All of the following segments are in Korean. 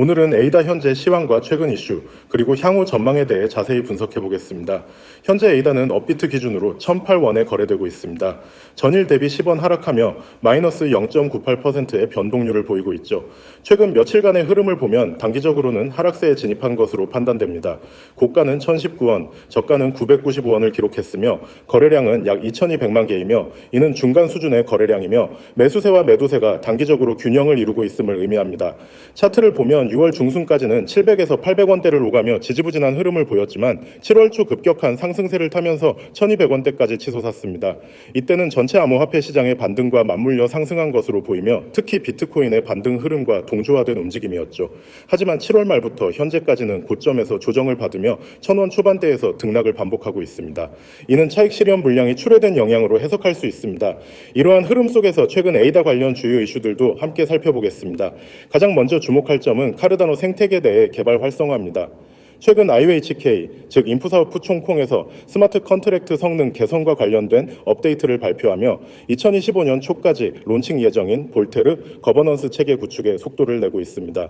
오늘은 에이다 현재 시황과 최근 이슈, 그리고 향후 전망에 대해 자세히 분석해 보겠습니다. 현재 에이다는 업비트 기준으로 1008원에 거래되고 있습니다. 전일 대비 10원 하락하며 마이너스 0.98%의 변동률을 보이고 있죠. 최근 며칠간의 흐름을 보면 단기적으로는 하락세에 진입한 것으로 판단됩니다. 고가는 1019원, 저가는 995원을 기록했으며 거래량은 약 2200만 개이며 이는 중간 수준의 거래량이며 매수세와 매도세가 단기적으로 균형을 이루고 있음을 의미합니다. 차트를 보면 6월 중순까지는 700에서 800원대를 오가며 지지부진한 흐름을 보였지만 7월 초 급격한 상승세를 타면서 1200원대까지 치솟았습니다. 이때는 전체 암호화폐 시장의 반등과 맞물려 상승한 것으로 보이며 특히 비트코인의 반등 흐름과 동조화된 움직임이었죠. 하지만 7월 말부터 현재까지는 고점에서 조정을 받으며 1000원 초반대에서 등락을 반복하고 있습니다. 이는 차익 실현 물량이 출회된 영향으로 해석할 수 있습니다. 이러한 흐름 속에서 최근 에이다 관련 주요 이슈들도 함께 살펴보겠습니다. 가장 먼저 주목할 점은 카르다노 생태계 내의 개발 활성화입니다. 최근 IOHK, 즉 인프사업 총콩에서 스마트 컨트랙트 성능 개선과 관련된 업데이트를 발표하며 2025년 초까지 론칭 예정인 볼테르 거버넌스 체계 구축에 속도를 내고 있습니다.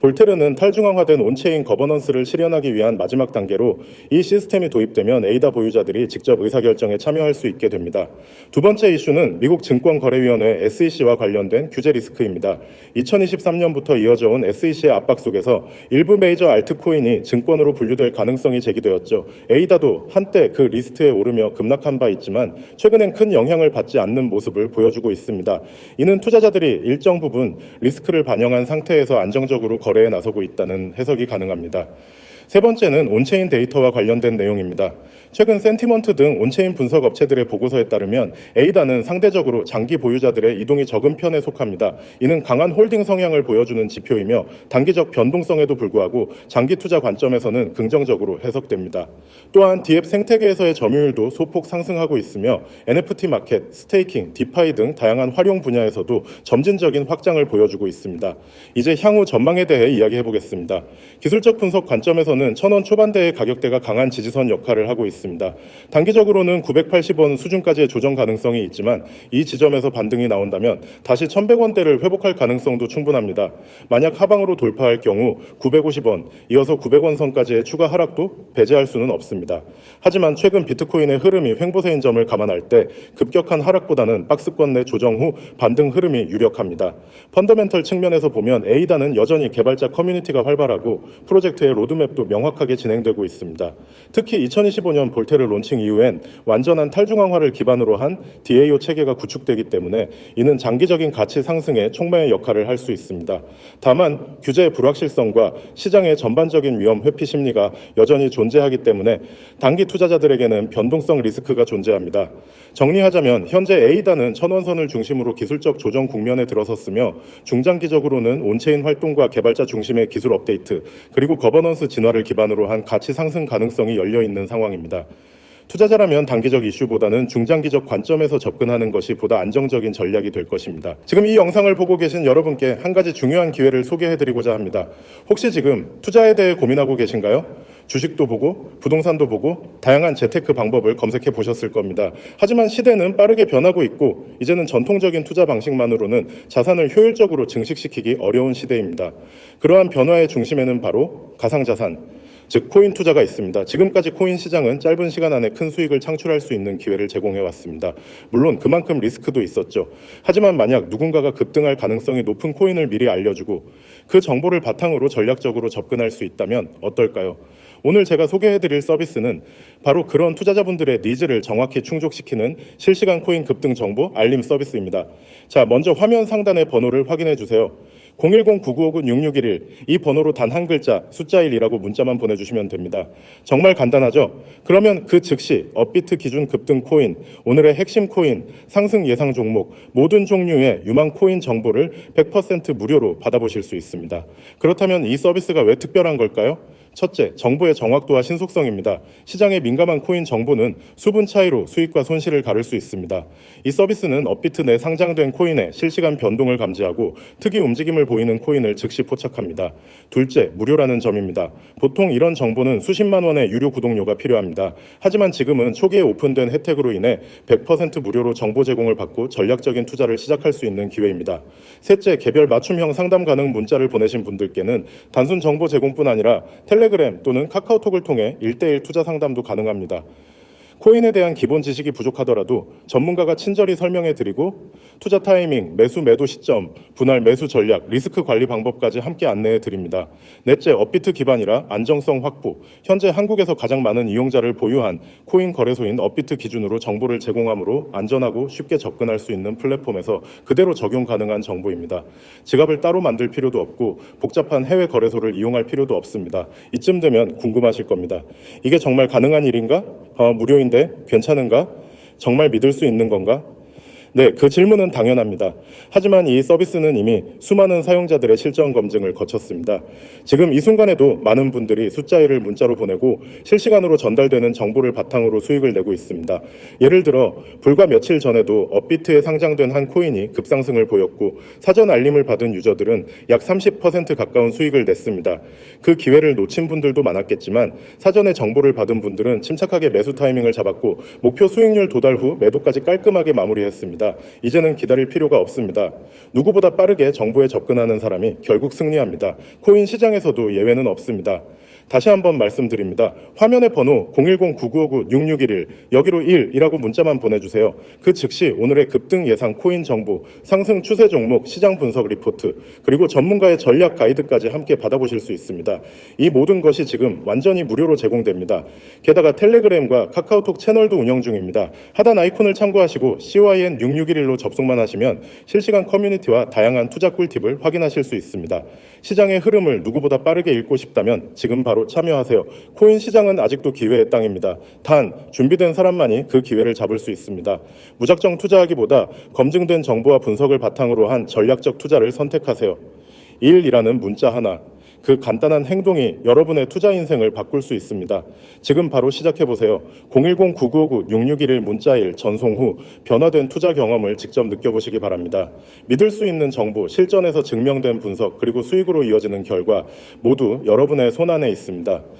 볼테르는 탈중앙화된 온체인 거버넌스를 실현하기 위한 마지막 단계로 이 시스템이 도입되면 에이다 보유자들이 직접 의사결정에 참여할 수 있게 됩니다. 두 번째 이슈는 미국 증권거래위원회 SEC와 관련된 규제 리스크입니다. 2023년부터 이어져 온 SEC의 압박 속에서 일부 메이저 알트코인이 증권으로 분류될 가능성이 제기되었죠. 에이다도 한때 그 리스트에 오르며 급락한 바 있지만 최근엔 큰 영향을 받지 않는 모습을 보여주고 있습니다. 이는 투자자들이 일정 부분 리스크를 반영한 상태에서 안정적으로 거 래에 나서고 있다는 해석이 가능합니다. 세 번째는 온체인 데이터와 관련된 내용입니다. 최근 센티먼트 등 온체인 분석 업체들의 보고서에 따르면 에이다는 상대적으로 장기 보유자들의 이동이 적은 편에 속합니다. 이는 강한 홀딩 성향을 보여주는 지표이며 단기적 변동성에도 불구하고 장기 투자 관점에서는 긍정적으로 해석됩니다. 또한 디앱 생태계에서의 점유율도 소폭 상승하고 있으며 NFT 마켓, 스테이킹, 디파이 등 다양한 활용 분야에서도 점진적인 확장을 보여주고 있습니다. 이제 향후 전망에 대해 이야기해 보겠습니다. 기술적 분석 관점에서는 천 원 초반대의 가격대가 강한 지지선 역할을 하고 있습니다. 단기적으로는 980원 수준까지의 조정 가능성이 있지만 이 지점에서 반등이 나온다면 다시 1100원대를 회복할 가능성도 충분합니다. 만약 하방으로 돌파할 경우 950원, 이어서 900원 선까지의 추가 하락도 배제할 수는 없습니다. 하지만 최근 비트코인의 흐름이 횡보세인 점을 감안할 때 급격한 하락보다는 박스권 내 조정 후 반등 흐름이 유력합니다. 펀더멘털 측면에서 보면 에이다는 여전히 개발자 커뮤니티가 활발하고 프로젝트의 로드맵도 명확하게 진행되고 있습니다. 특히 2025년 볼테를 론칭 이후엔 완전한 탈중앙화를 기반으로 한 DAO 체계가 구축되기 때문에 이는 장기적인 가치 상승에 촉매의 역할을 할 수 있습니다. 다만 규제의 불확실성과 시장의 전반적인 위험 회피 심리가 여전히 존재하기 때문에 단기 투자자들에게는 변동성 리스크가 존재합니다. 정리하자면 현재 에이다는 천원선을 중심으로 기술적 조정 국면에 들어섰으며 중장기적으로는 온체인 활동과 개발자 중심의 기술 업데이트 그리고 거버넌스 진화 를 기반으로 한 가치 상승 가능성이 열려 있는 상황입니다. 투자자라면 단기적 이슈보다는 중장기적 관점에서 접근하는 것이 보다 안정적인 전략이 될 것입니다. 지금 이 영상을 보고 계신 여러분께 한 가지 중요한 기회를 소개해드리고자 합니다. 혹시 지금 투자에 대해 고민하고 계신가요? 주식도 보고 부동산도 보고 다양한 재테크 방법을 검색해 보셨을 겁니다. 하지만 시대는 빠르게 변하고 있고 이제는 전통적인 투자 방식만으로는 자산을 효율적으로 증식시키기 어려운 시대입니다. 그러한 변화의 중심에는 바로 가상자산, 즉 코인 투자가 있습니다. 지금까지 코인 시장은 짧은 시간 안에 큰 수익을 창출할 수 있는 기회를 제공해 왔습니다. 물론 그만큼 리스크도 있었죠. 하지만 만약 누군가가 급등할 가능성이 높은 코인을 미리 알려주고 그 정보를 바탕으로 전략적으로 접근할 수 있다면 어떨까요? 오늘 제가 소개해드릴 서비스는 바로 그런 투자자분들의 니즈를 정확히 충족시키는 실시간 코인 급등 정보 알림 서비스입니다. 자, 먼저 화면 상단의 번호를 확인해 주세요. 010-9959-6611 이 번호로 단 한 글자 숫자 1이라고 문자만 보내주시면 됩니다. 정말 간단하죠? 그러면 그 즉시 업비트 기준 급등 코인, 오늘의 핵심 코인, 상승 예상 종목 모든 종류의 유망 코인 정보를 100% 무료로 받아보실 수 있습니다. 그렇다면 이 서비스가 왜 특별한 걸까요? 첫째, 정보의 정확도와 신속성입니다. 시장에 민감한 코인 정보는 수분 차이로 수익과 손실을 가를 수 있습니다. 이 서비스는 업비트 내 상장된 코인의 실시간 변동을 감지하고 특이 움직임을 보이는 코인을 즉시 포착합니다. 둘째, 무료라는 점입니다. 보통 이런 정보는 수십만 원의 유료 구독료가 필요합니다. 하지만 지금은 초기에 오픈된 혜택으로 인해 100% 무료로 정보 제공을 받고 전략적인 투자를 시작할 수 있는 기회입니다. 셋째, 개별 맞춤형 상담 가능 문자를 보내신 분들께는 단순 정보 제공뿐 아니라 텔레 그램 또는 카카오톡을 통해 1대1 투자 상담도 가능합니다. 코인에 대한 기본 지식이 부족하더라도 전문가가 친절히 설명해 드리고 투자 타이밍, 매수 매도 시점, 분할 매수 전략, 리스크 관리 방법까지 함께 안내해 드립니다. 넷째, 업비트 기반이라 안정성 확보. 현재 한국에서 가장 많은 이용자를 보유한 코인 거래소인 업비트 기준으로 정보를 제공하므로 안전하고 쉽게 접근할 수 있는 플랫폼에서 그대로 적용 가능한 정보입니다. 지갑을 따로 만들 필요도 없고 복잡한 해외 거래소를 이용할 필요도 없습니다. 이쯤 되면 궁금하실 겁니다. 이게 정말 가능한 일인가? 어, 무료인데 괜찮은가? 정말 믿을 수 있는 건가? 네, 그 질문은 당연합니다. 하지만 이 서비스는 이미 수많은 사용자들의 실전 검증을 거쳤습니다. 지금 이 순간에도 많은 분들이 숫자 1을 문자로 보내고 실시간으로 전달되는 정보를 바탕으로 수익을 내고 있습니다. 예를 들어 불과 며칠 전에도 업비트에 상장된 한 코인이 급상승을 보였고 사전 알림을 받은 유저들은 약 30% 가까운 수익을 냈습니다. 그 기회를 놓친 분들도 많았겠지만 사전에 정보를 받은 분들은 침착하게 매수 타이밍을 잡았고 목표 수익률 도달 후 매도까지 깔끔하게 마무리했습니다. 이제는 기다릴 필요가 없습니다. 누구보다 빠르게 정보에 접근하는 사람이 결국 승리합니다. 코인 시장에서도 예외는 없습니다. 다시 한번 말씀드립니다. 화면의 번호 010-9959-6611 여기로 1이라고 문자만 보내주세요. 그 즉시 오늘의 급등 예상 코인 정보, 상승 추세 종목, 시장 분석 리포트, 그리고 전문가의 전략 가이드까지 함께 받아보실 수 있습니다. 이 모든 것이 지금 완전히 무료로 제공됩니다. 게다가 텔레그램과 카카오톡 채널도 운영 중입니다. 하단 아이콘을 참고하시고 CYN 6611로 접속만 하시면 실시간 커뮤니티와 다양한 투자 꿀팁을 확인하실 수 있습니다. 시장의 흐름을 누구보다 빠르게 읽고 싶다면 지금 바로 참여하세요. 코인 시장은 아직도 기회의 땅입니다. 단 준비된 사람만이 그 기회를 잡을 수 있습니다. 무작정 투자하기보다 검증된 정보와 분석을 바탕으로 한 전략적 투자를 선택하세요. 1이라는 문자 하나. 그 간단한 행동이 여러분의 투자 인생을 바꿀 수 있습니다. 지금 바로 시작해 보세요. 010-9959-6611 문자 1 전송 후 변화된 투자 경험을 직접 느껴보시기 바랍니다. 믿을 수 있는 정보, 실전에서 증명된 분석, 그리고 수익으로 이어지는 결과 모두 여러분의 손안에 있습니다.